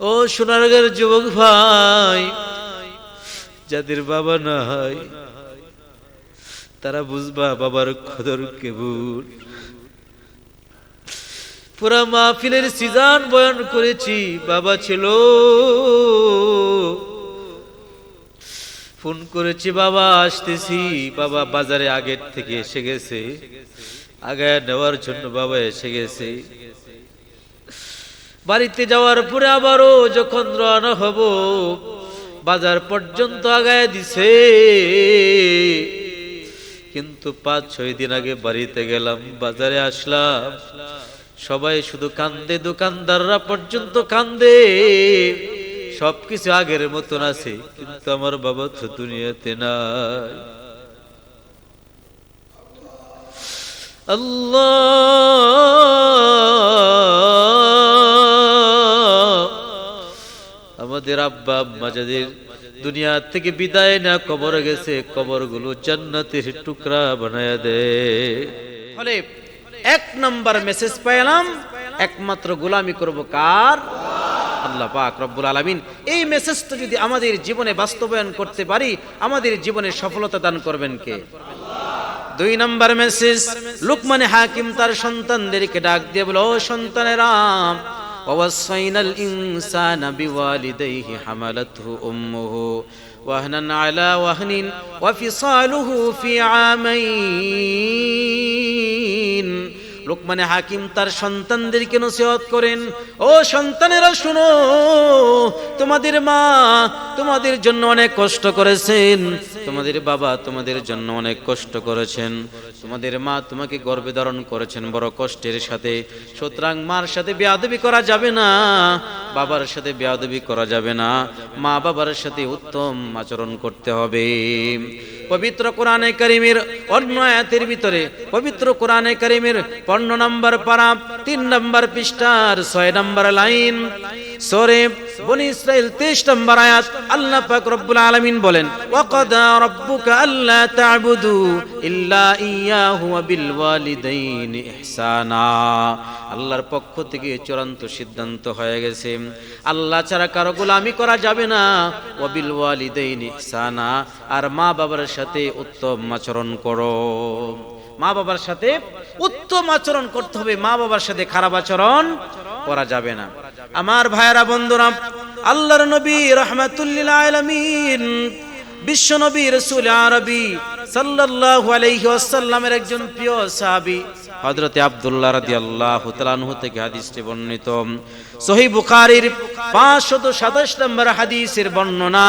ও সোনারগের যুবক ভাই, যাদের বাবা নাই, তারা বুঝবা বাবার খদর কেবল। পুরা মাহফিলের সিজান বয়ন করেছি, বাবা ছিল। ফোন করেছি, বাবা আসতেছি, বাবা বাজারে আগের থেকে এসে গেছে। আগে নেওয়ার জন্য বাবা এসে গেছে। বাড়িতে যাওয়ার পরে আবারও যখন রওনা হব, বাজার পর্যন্ত আগায় দিছে। কিন্তু পাঁচ, ছয় দিন আগে বাড়িতে গেলাম, বাজারে আসলাম। সবাই শুধু কান্দে, দোকানদাররা পর্যন্ত কান্দে। সবকিছু আগের মতন আছে, কিন্তু আমার বাবা তো দুনিয়াতে নাই। আল্লাহ! আমাদের আব্বা আম্মা দুনিয়া থেকে বিদায় না কবর গেছে, কবরগুলো জান্নাতের টুকরা বানায় দে। ফলে এক নাম্বার মেসেজ পেলাম একমাত্র গোলামি করব কার? আল্লাহ পাক রব্বুল আলামিন। এই মেসেজটা যদি আমাদের জীবনে বাস্তবায়ন করতে পারি, আমাদের জীবনে সফলতা দান করবেন কে? দুই নাম্বার মেসেজ লুকমানে হাকিম তার সন্তানদেরকে ডাক দিয়ে বলো সন্তানেরা ووصينا الإنسان بوالديه حملته أمه وهنا على وهن وفصاله في عامين. লোকমানে হাকিম তার সন্তানদেরকে নসিহত করেন, ও সন্তানেরা, শুনো, তোমাদের মা তোমাদের জন্য অনেক কষ্ট করেছেন, তোমাদের বাবা তোমাদের জন্য অনেক কষ্ট করেছেন, তোমাদের মা তোমাকে গর্বে ধারণ করেছেন বড় কষ্টের সাথে, সুতরাং মার সাথে বেয়াদবি করা যাবে না, বাবার সাথে বেয়াদবি করা যাবে না মা বাবার সাথে উত্তম আচরণ করতে হবে। পবিত্র কোরআনে করিমের অন্য আয়াতের ভিতরে পবিত্র কোরআনে করিমের পনেরো নম্বর পারা, তিন নম্বর পৃষ্ঠার ছয় নম্বর লাইন সরে বনি ইসরাইল 23 নম্বর আয়াত, আল্লাহ পাক রব্বুল আলামিন বলেন, ওয়াকাদা রাব্বুকা আল্লা তা'বুদু ইল্লা ইয়াহু ওয়া বিল ওয়ালিদাইনি ইহসানা। আল্লাহর পক্ষ থেকে চূড়ান্ত সিদ্ধান্ত হয়ে গেছে। আল্লাহ ছাড়া কারও গোলামি করা যাবে না। ওয়া বিল ওয়ালিদাইনি ইহসানা। আর মা বাবার সাথে উত্তম আচরণ করো। মা বাবার সাথে উত্তম আচরণ করতে হবে। মা বাবার সাথে খারাপ আচরণ করা যাবে না। আমার ভাইরা বন্ধুরা, আল্লাহর নবী রহমাতুল্লিল আলামিন বিশ্ব নবী রসুল আরবি সাল্লাল্লাহু আলাইহি ওয়াসাল্লামের একজন প্রিয় সাহাবী হযরতে আব্দুল্লাহ রাদিয়াল্লাহু তাআলা আনহু থেকে হাদিসটি বর্ণিত। সহিহ বুখারীর 527 নম্বর হাদিসের বর্ণনা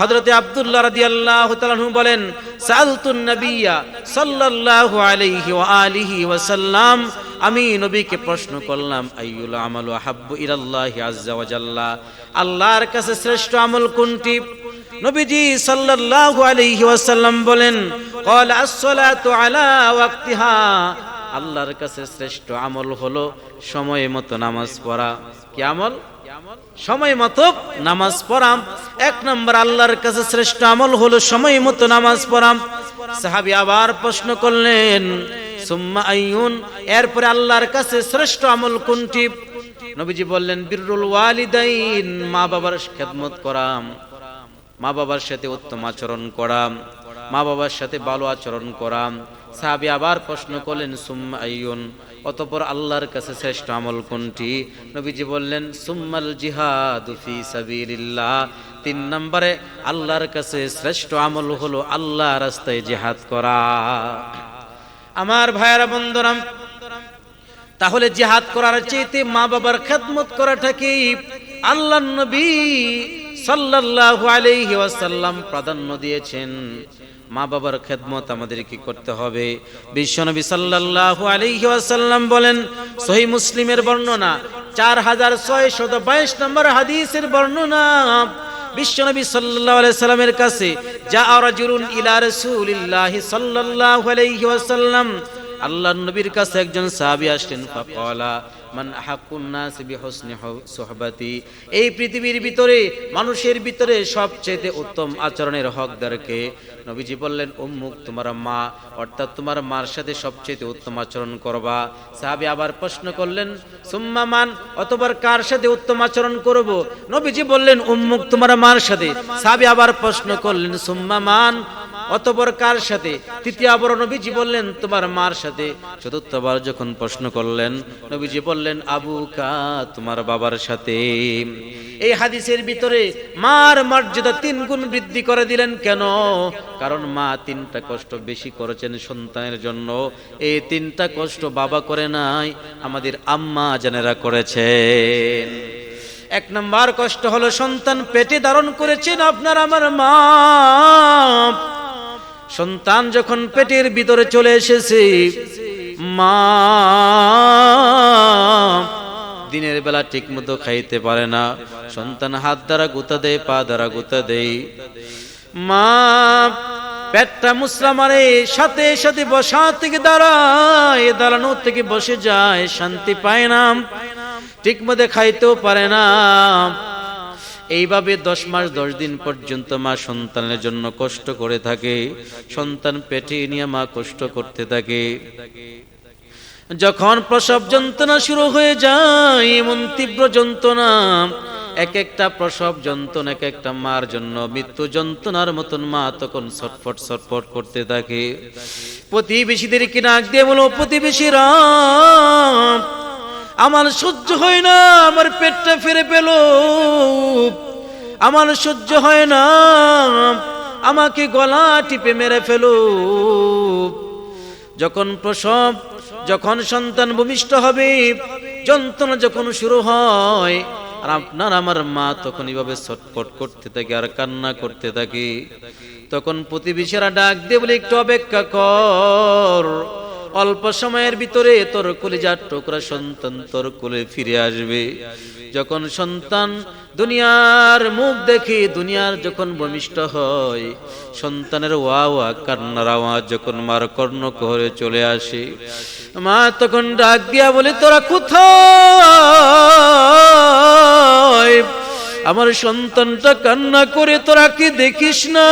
হযরতে আব্দুল্লাহ তাআলা আনহু বলেন, সালতুন নবিয়্যা সাল্লাল্লাহু আলাইহি ওয়া আলিহি ওয়াসাল্লাম। আমি নবীকে প্রশ্ন করলাম, আইয়ুল আমালু আহাব্বু ইলাল্লাহি আজ্জা ওয়া জাল্লা? আল্লাহর কাছে শ্রেষ্ঠ আমল কোনটি? নবীজি সাল্লাল্লাহু আলাইহি ওয়াসাল্লাম বলেন, ক্বাল আস-সালাতু আলা ওয়াক্তিহা। আল্লাহর কাছে শ্রেষ্ঠ আমল হলো সময় মতো নামাজ পড়া। কি আমল? সময় মতো নামাজ পড়াম এক নম্বর, আল্লাহর কাছে শ্রেষ্ঠ আমল হলো সময় মতো নামাজ পড়াম সাহাবী আবার প্রশ্ন করলেন, সুম্মা আইয়ুন? এরপরে আল্লাহর কাছে শ্রেষ্ঠ আমল কোনটি? নবীজি বললেন, বিররুল ওয়ালিদাইন মা বাবার খেদমত করাম মা বাবার সাথে উত্তম আচরণ করাম মা বাবার সাথে ভালো আচরণ করাম সাহাবি আবার প্রশ্ন করলেন, সুম্মা আইয়ুন? অতপর আল্লাহর কাছে শ্রেষ্ঠ আমল কোনটি? নবীজি বললেন, সুম্মাল জিহাদু ফি সাবিলিল্লাহ। তিন নম্বরে, আল্লাহর কাছে শ্রেষ্ঠ আমল হলো আল্লাহ রাস্তায় জিহাদ করা। আমার ভাইয়ারা বন্ধুরাম তাহলে জিহাদ করার চাইতে মা বাবার খেদমত করাটা কি? আল্লাহ নবী সাল্লাল্লাহু আলাইহি ওয়াসাল্লাম প্রাধান্য দিয়েছেন। মা বাবার খেদমত আমাদের কি করতে হবে। বিশ্বনবী সাল্লাল্লাহু আলাইহি ওয়াসাল্লাম বলেন, সহি মুসলিমের বর্ণনা, চার হাজার ছয়শত বাইশ নম্বর হাদিসের বর্ণনা। বিশ্বনবী সাল্লাল্লাহু আলাইহি সাল্লামের কাছে যা রাজুলুন ইলা রাসূলিল্লাহি সাল্লাল্লাহু আলাইহি ওয়াসাল্লাম। আল্লাহ নবীর কাছে একজন সাহাবী আসলেন ফাকালা মান আহাক্কুন নাস বিহুসনি সুহবাতি। এই পৃথিবীর ভিতরে, মানুষের ভিতরে সবচেয়ে উত্তম আচরণের হকদারকে নবীজি বললেন, উম্মুক, তোমার মা। অর্থাৎ তোমার মার সাথে সবচেয়ে উত্তম আচরণ করবা। সাহাবী আবার প্রশ্ন করলেন, সুম্মা মান, অতবার কার সাথে উত্তম আচরণ করব? নবীজি বললেন, উম্মুক, তোমার মার সাথে। সাহাবী আবার প্রশ্ন করলেন, সুম্মা মান অতপর কার সাথে? তৃতীয় আবার নবীজি বললেন, তোমার মার সাথে। চতুর্থবার যখন প্রশ্ন করলেন, নবীজি বললেন, আবু কা, তোমার বাবার সাথে। এই হাদিসের ভিতরে মার মর্যাদা তিন গুণ বৃদ্ধি করে দিলেন কেন? কারণ মা তিনটা কষ্ট বেশি করেছেন সন্তানের জন্য। এই তিনটা কষ্ট বাবা করে নাই, আমাদের আম্মা জানেরা করেছেন। এক নম্বর কষ্ট হলো, সন্তান পেটে ধারণ করেছেন, আপনার আমার মা। সন্তান যখন পেটের ভিতরে চলে এসেছে, মা দিনের বেলা ঠিক মতো খাইতে পারে না। সন্তান হাত দ্বারা গুতা দেয়, পা দ্বারা গুতা দেয়। মা পেটটা মুসলা মারে, সাথে সাথে বসা থেকে দাঁড়ায়, দাঁড়ানো থেকে বসে যায়, শান্তি পায় না। ঠিক মতো খাইতেও পারে না। এইভাবে দশ মাস, দশ দিন পর্যন্ত মা সন্তানের জন্য কষ্ট করে থাকে। সন্তান পেটে নিয়ে মা কষ্ট করতে থাকে। যখন প্রসব যন্ত্রণা শুরু হয়ে যায়, এমন তীব্র যন্ত্রণা, এক একটা প্রসব যন্ত্রণা, এক একটা মার জন্য মৃত্যু যন্ত্রণার মতন মা তখন ছটফট ছটফট করতে থাকে। প্রতিবেশীদেরকে নাক দিয়ে বলো? প্রতিবেশীরা আমার সহ্য হয় না, আমার পেটটা ফিরে পেল। আমার সহ্য হয় না, আমাকে গলা টিপে মেরে ফেলো। যখন প্রসব, যখন সন্তান ভূমিষ্ঠ হবে, যন্ত্রণা যখন শুরু হয়, আর আপনার আমার মা তখন এইভাবে ছটফট করতে থাকে আর কান্না করতে থাকে। তখন প্রতিবেশীরা ডাক দিয়ে বলে, একটু অপেক্ষা কর। অল্প সময়ের ভিতরে তোর কলিজার টুকরা সন্তান তোর কোলে ফিরে আসবে। যখন সন্তান দুনিয়ার মুখ দেখে, দুনিয়ার যখন ভূমিষ্ঠ হয়, সন্তানের ওয়া ওয়া কান্নার আওয়াজ যখন মার কর্ণ করে চলে আসে, মা তখন ডাক দিয়া বলে, তোরা কোথায়? আমার সন্তানটা কান্না করে তোরা কি দেখিস না?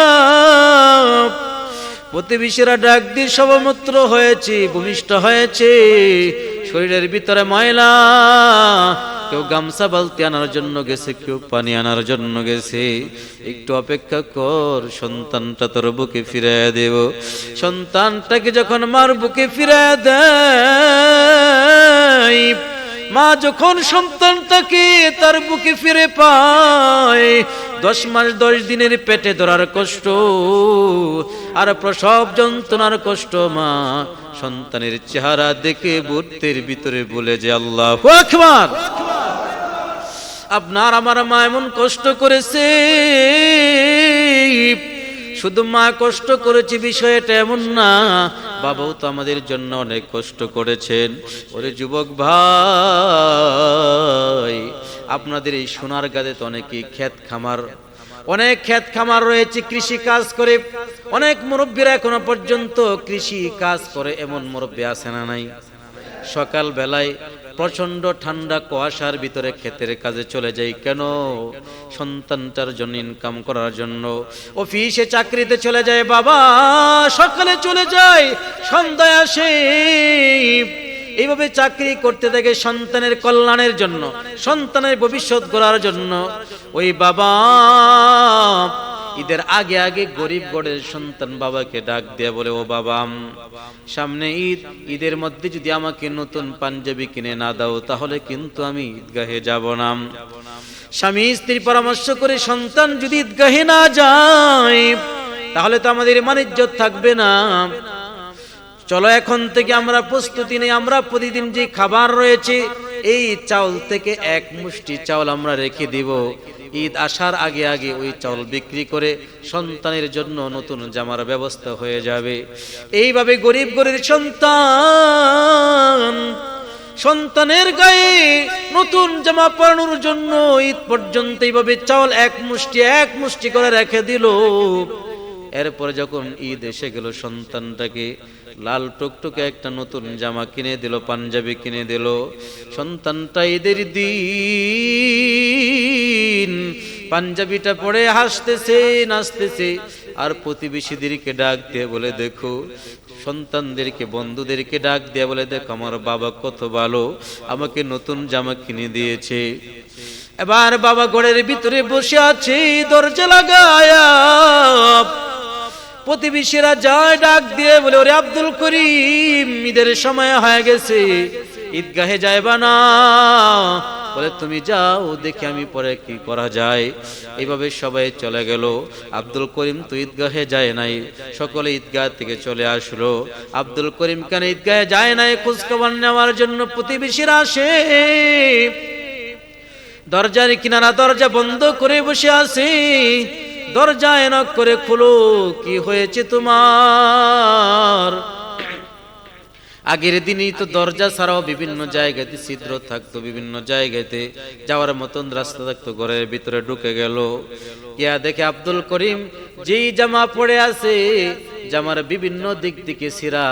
প্রতিবেশীরা ডাক দিয়ে সবমূত্র হয়েছে, ভূমিষ্ঠ হয়েছে। শরীরের ভিতরে ময়লা, কেউ গামছা বালতি আনার জন্য গেছে, কেউ পানি আনার জন্য গেছে। একটু অপেক্ষা কর, সন্তানটা তোর বুকে ফিরাইয়া দেব। সন্তানটাকে যখন মার বুকে ফিরাইয়া দেয়, মা যখন সন্তানটাকে তার বুকে ফিরে পায় দশ মাস দশ দিনের পেটে ধরার কষ্ট আর প্রসব যন্ত্রণার কষ্ট, মা। সন্তানের চেহারা দেখে বুদ্ধের ভিতরে বলে যে, আল্লাহ আকবার। আপনার আমার মা এমন কষ্ট করেছে, শুধু মা কষ্ট করেছে বিষয়টা এমন না বাবাও তো আমাদের জন্য অনেক কষ্ট করেছেন। ওরে যুবক ভাই, আপনাদের এই সোনার গাদে তো অনেকেই ক্ষেত খামার। অনেক ক্ষেত খামার রয়েছে, কৃষি কাজ করে। অনেক মুরব্বীরা এখনও পর্যন্ত কৃষি কাজ করে, এমন মুরব্বী আছে না নাই? সকাল বেলায় প্রচণ্ড ঠান্ডা কুয়াশার ভিতরে ক্ষেতের কাজে চলে যাই কেন? সন্তানটার জন্য ইনকাম করার জন্য। অফিসে চাকরিতে চলে যায় বাবা, সকালে চলে যায়, সন্ধ্যায় আসে। এইভাবে চাকরি করতে থাকে সন্তানের কল্যাণের জন্য, সন্তানের ভবিষ্যৎ গড়ার জন্য। ওই বাবা ঈদের আগে আগে গরিব গড়ের সন্তান বাবাকে ডাক দিয়ে বলে, ও বাবা, সামনে ঈদ, ঈদের মধ্যে যদি আমাকে নতুন পাঞ্জাবি কিনে না দাও, তাহলে কিন্তু আমি ঈদগাহে যাব না। স্বামী স্ত্রী পরামর্শ করে সন্তান যদি ঈদগাহে না যায়, তাহলে তো আমাদের মানিজ্যত থাকবে না। চলো, এখন থেকে আমরা প্রস্তুতি নেই, আমরা প্রতিদিন যে খাবার রয়েছে, এই চাউল থেকে এক মুষ্টি চাউল আমরা রেখে দিব। ঈদ আসার আগে আগে ওই চাউল বিক্রি করে সন্তানের জন্য নতুন জামার ব্যবস্থা হয়ে যাবে। এইভাবে গরিব গরিব সন্তান, সন্তানের গায়ে নতুন জামা পরানোর জন্য ঈদ পর্যন্ত এইভাবে চাউল এক মুষ্টি এক মুষ্টি করে রেখে দিল। এরপরে যখন ঈদ এসে গেল, সন্তানটাকে লাল টুকটুকে একটা নতুন জামা কিনে দিল, পাঞ্জাবি কিনে দিল। সন্তানটা ঈদের দিন পাঞ্জাবিটা পরে হাসতেছে, নাচতেছে। আর প্রতিবেশীদেরকে ডাক দিয়ে বলে, দেখো, সন্তানদেরকে, বন্ধুদেরকে ডাক দিয়ে বলে, দেখো, আমার বাবা কত ভালো, আমাকে নতুন জামা কিনে দিয়েছে। এবার বাবা ঘরের ভিতরে বসে আছে, দরজা লাগায় প্রতিবেশীরা যায় ডাক দিয়ে বলে, ওরে আব্দুল করিম, ঈদের সময় হয়ে গেছে, ঈদগাহে যাইবা না। বলে, তুমি যাও, দেখি আমি পরে কি করা যায়। এইভাবে সবাই চলে গেল। আব্দুল করিম তো ঈদগাহে যায় নাই। সকলে ঈদগাহ থেকে চলে আসলো। আব্দুল করিম কেন ঈদগাহে যায় নাই? খোঁজখবর নেওয়ার জন্য প্রতিবেশীরা আসে। দরজার কিনারা দরজা বন্ধ করে বসে আছি। দরজা এনক করে, খুলো, কি হয়েছে তোমার? আগের দিনই তো দরজা ছাড়াও বিভিন্ন জায়গাতে ছিদ্র থাকতো, বিভিন্ন জায়গাতে যাওয়ার মতন রাস্তা থাকতো, ঘরের ভিতরে ঢুকে গেল। ইয়া দেখে আব্দুল করিম, যেই জামা পড়ে আছে, জামার বিভিন্ন দিক থেকে সিরা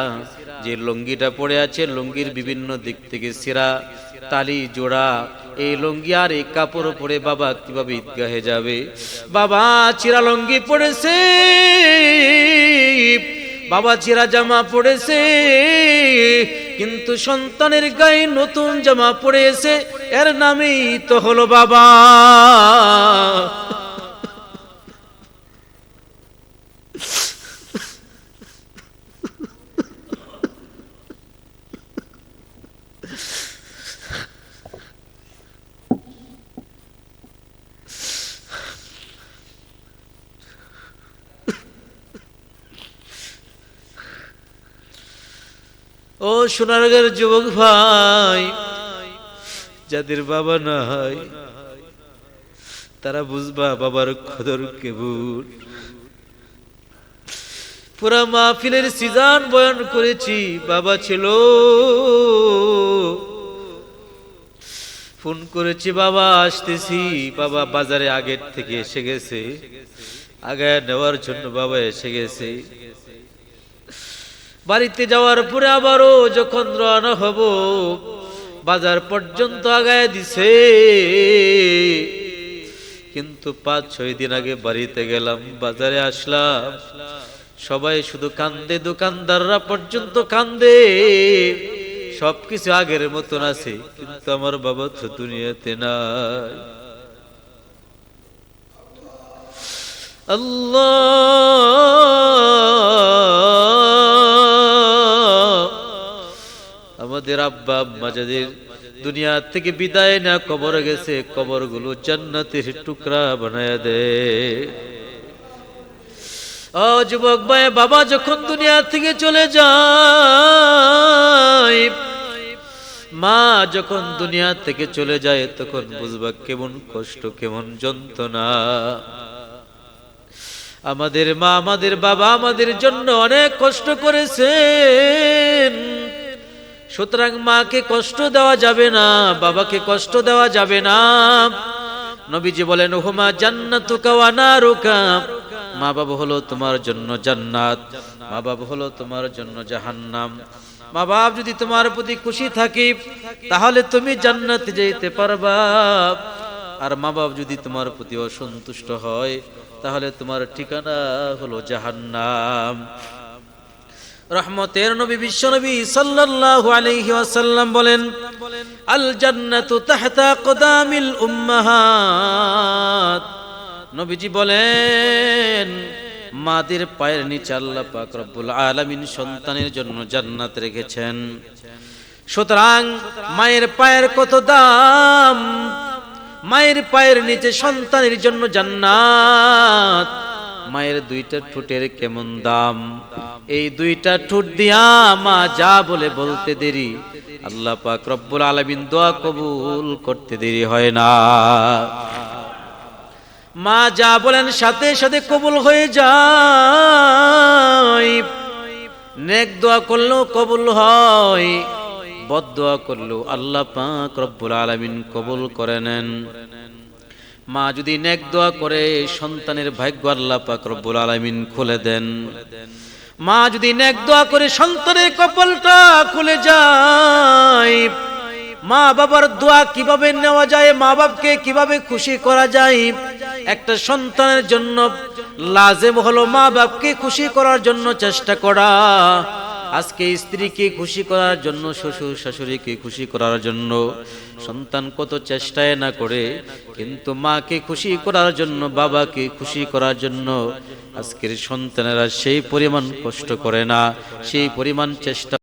যে লুঙ্গিটা পড়ে আছে, লুঙ্গির বিভিন্ন দিক থেকে সিরা তালি জোড়া, এই লুঙ্গি আর এই কাপড় পরে বাবা কীভাবে ঈদগাহে যাবে? বাবা চিরা লুঙ্গি পড়েছে বাবা চিরা জামা পড়েছে, কিন্তু সন্তানের গায়ে নতুন জামা পড়েছে। এর নামেই তো হলো বাবা। ও সোনারগার যুবক ভাই, যাদের বাবা নাই, তারা বুঝবা বাবার খদর কেবল। পুরা মাহফিলের সিজান বয়ান করেছি, বাবা ছিল। ফোন করেছি, বাবা আসতেছি, বাবা বাজারে আগের থেকে এসে গেছে। আগে নেওয়ার জন্য বাবা এসে গেছে। বাড়িতে যাওয়ার পরে আবারও যখন রওনা হব, বাজার পর্যন্ত আগায় দিছে। কিন্তু পাঁচ ছয় দিন আগে বাড়িতে গেলাম, বাজারে আসলাম। সবাই শুধু কান্দে, দোকানদাররা পর্যন্ত কান্দে। সবকিছু আগের মতন আছে, কিন্তু আমার বাবা তো দুনিয়াতে নাই। আল্লাহ! আমাদের আব্বা আম্মা যাদের দুনিয়া থেকে বিদায় না কবর গেছে কবরগুলো জান্নাতের টুকরা বানায় দে। ও যুবক ভাই, বাবা যখন দুনিয়া থেকে চলে যায়, মা যখন দুনিয়া থেকে চলে যায়, তখন বুঝবা কেমন কষ্ট, কেমন যন্ত্রণা। আমাদের মা, আমাদের বাবা আমাদের জন্য অনেক কষ্ট করেছেন। সুতরাং মাকে কষ্ট দেওয়া যাবে না, বাবাকে কষ্ট দেওয়া যাবে না। নবীজি বলেন হুমা জান্নাতুকা ওয়া নারুকা। মা বাবা হলো তোমার জন্য জান্নাত, মা বাবা হলো তোমার জন্য জাহান্নাম। মা বাপ যদি তোমার প্রতি খুশি থাকে, তাহলে তুমি জান্নাতে যেতে পারবা। আর মা বাপ যদি তোমার প্রতি অসন্তুষ্ট হয়, তাহলে তোমার ঠিকানা হলো জাহান্নাম। রহমতের নবী, বিশ্ব নবী সাল্লাল্লাহু আলাইহি ওয়াসাল্লাম বলেন আল জান্নাতু তাহতা কদামিল উম্মাহাত। নবীজি বলেন, মাদের পায়ের নিচে আল্লাহ পাক রব্বুল আলামিন সন্তানের জন্য জান্নাত রেখেছেন। সুতরাং মায়ের পায়ের কত দাম? মায়ের পায়ের নিচে সন্তানের জন্য জান্নাত। মায়ের দুইটা ঠোঁটের কেমন দাম? এই দুইটা ঠোঁট দিয়া মা যা বলে বলতে দেরি। আল্লাহ পাক রব্বুল আলামিন দোয়া কবুল করতে দেরি হয় না। মা যা বলেন সাথে সাথে কবুল হয়ে যায়। নেক দোয়া করলেও কবুল হয়, বদ দোয়া করলেও আল্লাহ পাক রব্বুল আলামিন কবুল করে নেন। মা যদি নেক দোয়া করে, সন্তানের ভাগ্য আল্লাহ পাক রব্বুল আলামিন খুলে দেন। মা যদি নেক দোয়া করে, সন্তানের কপালটা খুলে যায়। মা বাবার দোয়া কীভাবে নেওয়া যায়, মা বাপকে কীভাবে খুশি করা যায়, একটা সন্তানের জন্য লাজেম হলো মা বাপকে খুশি করার জন্য চেষ্টা করা। আজকে স্ত্রীকে খুশি করার জন্য, শ্বশুর শাশুড়িকে খুশি করার জন্য, সন্তান কত চেষ্টায় না করে, কিন্তু মাকে খুশি করার জন্য, বাবাকে খুশি করার জন্য আজকের সন্তানেরা সেই পরিমাণ কষ্ট করে না, সেই পরিমাণ চেষ্টা